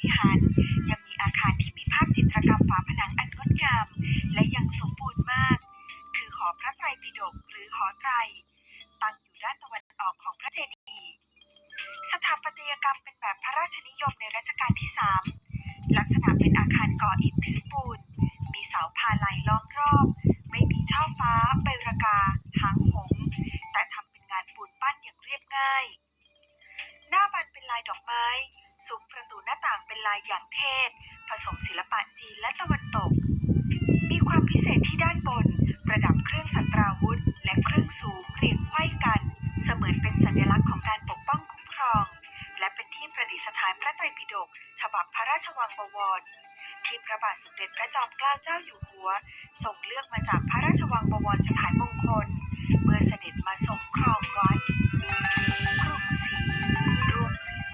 วิหาร ยังมีอาคารที่มีภาพจิตรกรรมฝาผนังอันงดงาม และยังสมบูรณ์มาก คือหอพระไตรปิฎกหรือหอไตร ตั้งอยู่ด้านตะวันออกของพระเจดีย์สถาปัตยกรรมเป็นแบบพระราชนิยมในรัชกาลที่3ลักษณะเป็นอาคารก่ออิฐถือปูน มีเสาพาลัยล้อมรอบ ไม่มีช่อฟ้าใบระกา หางหง แต่ทำเป็นงานปูนปั้นอย่างเรียบง่าย หน้าบันเป็นลายดอกไม้ ซุ้มประตูหน้าต่างเป็นลายอย่างเทศ ผสมศิลปะจีนและตะวันตก มีความพิเศษที่ด้านบน ประดับเครื่องสัตราวุธ และเครื่องสูงเรียงไขว้กัน เสมือนเป็นสัญลักษณ์ของการปกป้องคุ้มครอง และเป็นที่ประดิษฐานพระไตรปิฎกฉบับพระราชวังบวรที่พระบาทสมเด็จพระจอมเกล้าเจ้าอยู่หัวทรงเลือกมาจากพระราชวังบวรสถานมงคล เมื่อเสด็จมาทรงครองวัดกรุงศรี